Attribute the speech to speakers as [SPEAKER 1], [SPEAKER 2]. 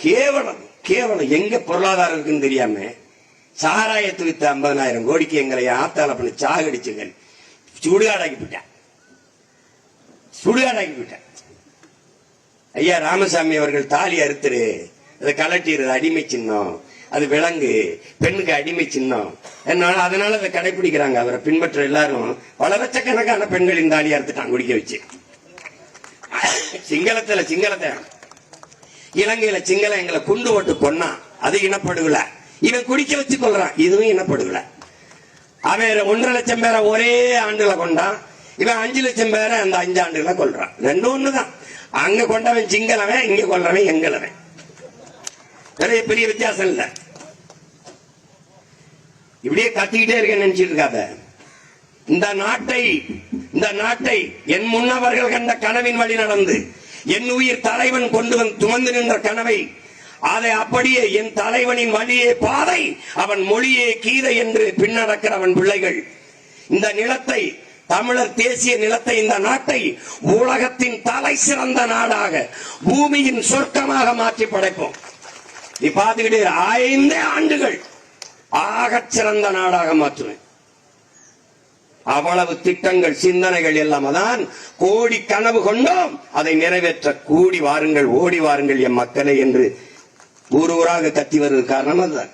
[SPEAKER 1] கேவலம் கேவலம். எங்க பொருளாதாரம் இருக்குன்னு தெரியாம சாராயத்து வித்த ஐம்பதனாயிரம் கோடிக்கு எங்களை ஆத்தால பண்ணி சாகடிச்சுங்க. சுடுகாடாக்கி விட்டேன். சுடுகாடாக்கி விட்டேன். ஐயா ராமசாமி அவர்கள் தாலி அறுத்துரு அதை கலட்டிடுறது அடிமை சின்னம். அது விலங்கு பெண்ணுக்கு அடிமை சின்னம். என்னால அதனால அதை கடைபிடிக்கிறாங்க அவரை. பின்பற்ற எல்லாரும் பல லட்சக்கணக்கான பெண்களின் தாலி அறுத்துட்டான் குடிக்க வச்சு. சிங்களத்துல சிங்களத்தை. இலங்கையில சிங்களம் எங்களை குண்டு ஓட்டு கொன்னான் அது இனப்படுகல. இவன் குடிக்க வச்சு கொள்றான் இதுவும் இனப்படுகல. அவன் ஒன்றரை லட்சம் பேரை ஒரே ஆண்டுல கொண்டான் இவன் அஞ்சு லட்சம் பேரை அந்த அஞ்சு ஆண்டுகள கொல்றான். ரெண்டும் ஒண்ணுதான். அங்க கொண்டவன் சிங்களவன் இங்க கொள்றவன் எங்களவன். நிறைய பெரிய வித்தியாசம் இல்ல. இப்படியே கத்திக்கிட்டே இருக்க நினைச்சிட்டு இருக்காத. இந்த நாட்டை இந்த நாட்டை என் முன்னவர்கள் கண்ட கனவின் வழி நடந்து என் உயிர் தலைவன் கொண்டு வந்து துமந்து நின்ற கனவை அதை அப்படியே என் தலைவனின் வழியே பாதை அவன் மொழியே கீதை என்று பின்னடக்கிற அவன் பிள்ளைகள். இந்த நிலத்தை தமிழர் தேசிய நிலத்தை இந்த நாட்டை உலகத்தின் தலை சிறந்த நாடாக பூமியின் சொர்க்கமாக மாற்றி படைப்போம். நீ பார்த்துக்கிட்டு ஐந்தே ஆண்டுகள் ஆகச் சிறந்த நாடாக மாற்றுவேன். அவ்வளவு திட்டங்கள் சிந்தனைகள் எல்லாம் தான் கோடி கனவு கொண்டோம். அதை நிறைவேற்ற கூடி வாருங்கள் ஓடி வாருங்கள் என் மக்களை என்று ஊர் ஊராக கத்தி வருவது காரணம் அதுதான்.